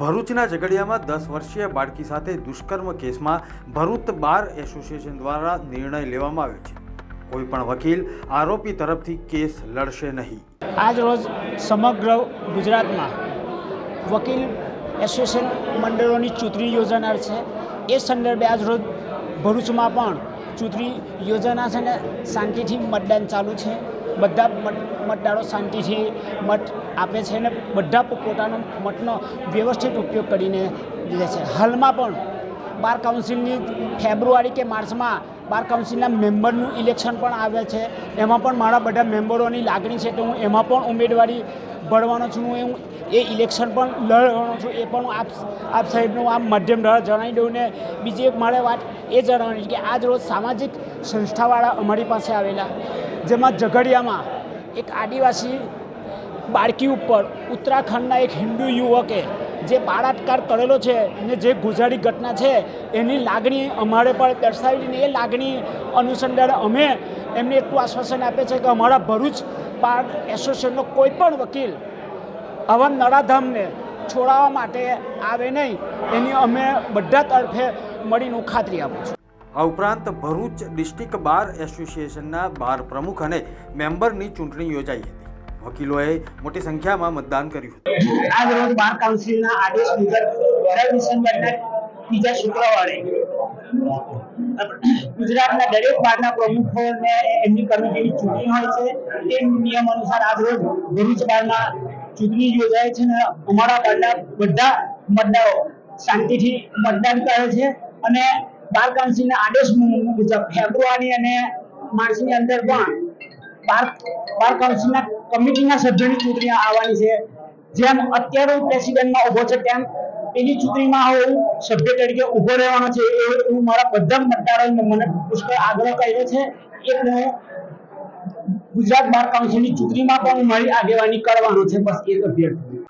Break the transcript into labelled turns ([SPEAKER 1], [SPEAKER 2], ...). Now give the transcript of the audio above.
[SPEAKER 1] ભરૂચના ઝઘડિયામાં દસ વર્ષીય બાળકી સાથે દુષ્કર્મ કેસમાં ભરૂચ બાર એસોસિએશન દ્વારા નિર્ણય લેવામાં આવ્યો છે. કોઈ પણ વકીલ આરોપી તરફથી કેસ લડશે નહીં.
[SPEAKER 2] આજ રોજ સમગ્ર ગુજરાતમાં વકીલ એસોસિએશન મંડળોની ચૂંટણી યોજાનાર છે. એ સંદર્ભે આજ રોજ ભરૂચમાં પણ ચૂંટણી યોજાનાર છે ને શાંતિથી મતદાન ચાલુ છે. બધા મત મતદારો શાંતિથી મત આપે છે અને બધા પોતાનો મતનો વ્યવસ્થિત ઉપયોગ કરીને લે છે. હાલમાં પણ બાર કાઉન્સિલની ફેબ્રુઆરી કે માર્ચમાં બાર કાઉન્સિલના મેમ્બરનું ઇલેક્શન પણ આવે છે. એમાં પણ મારા બધા મેમ્બરોની લાગણી છે કે હું એમાં પણ ઉમેદવારી ભરવાનો છું. હું એવું એ ઇલેક્શન પણ લડવાનો છું. એ પણ હું આપ આપ સાહેબનું આમ માધ્યમ દ્વારા જણાવી દઉં ને બીજી એક મારે વાત એ જણાવવાની કે આજ રોજ સામાજિક સંસ્થાવાળા અમારી પાસે આવેલા, જેમાં ઝઘડિયામાં એક આદિવાસી બાળકી ઉપર ઉત્તરાખંડના એક હિન્દુ યુવકે જે બાળાત્કાર કરેલો છે ને જે ગુજારી ઘટના છે, એની લાગણી અમારે પણ દર્શાવેલી એ લાગણી અનુસંધાને અમે એમને એટલું આશ્વાસન આપે છે કે અમારા ભરૂચ બાર એસોસિએશનનો કોઈ પણ વકીલ આવા નરાધામને છોડાવવા માટે આવે નહીં, એની અમે બધા તરફે મળીને ખાતરી આપું છું.
[SPEAKER 1] આ ઉપરાંત ભરૂચ ડિસ્ટ્રિક્ટ બાર એસોસિએશનના બાર પ્રમુખ અને મેમ્બરની ચૂંટણી યોજાઈ હતી. વકીલોએ મોટી સંખ્યામાં મતદાન કર્યું હતું.
[SPEAKER 2] આજ રોજ બાર કાઉન્સિલના આદેશ મુજબ દર ડિસેમ્બરના બીજા શુક્રવારે ગુજરાતના દરેક બારના પ્રમુખોને એમની કમિટીની ચૂંટણી હોય છે, તે નિયમ અનુસાર આજ રોજ ભરૂચ બારમાં ચૂંટણી યોજાય છે અને અમારા બારના બધા મતદારો શાંતિથી મતદાન કરે છે અને બાર કાઉન્સિલના આદેશ મુજબ ફેબ્રુઆરી અને માર્ચની અંદર પણ બાર બાર કાઉન્સિલના કમિટીના સભ્યોની ચૂંટણી આવવાની છે. જેમ અત્યારે હું પ્રેસિડેન્ટમાં ઊભો છે, તેમ એની ચૂંટણીમાં હું સભ્ય તરીકે ઊભો રહેવાનો છે. એ હું મારા બધા મતદારોને મને પુષ્કળ આગ્રહ કર્યો છે કે હું ગુજરાત બાર કાઉન્સિલની ચૂંટણીમાં પણ હું મારી આગેવાની કરવાનો છે. બસ એક અભ્યર્થી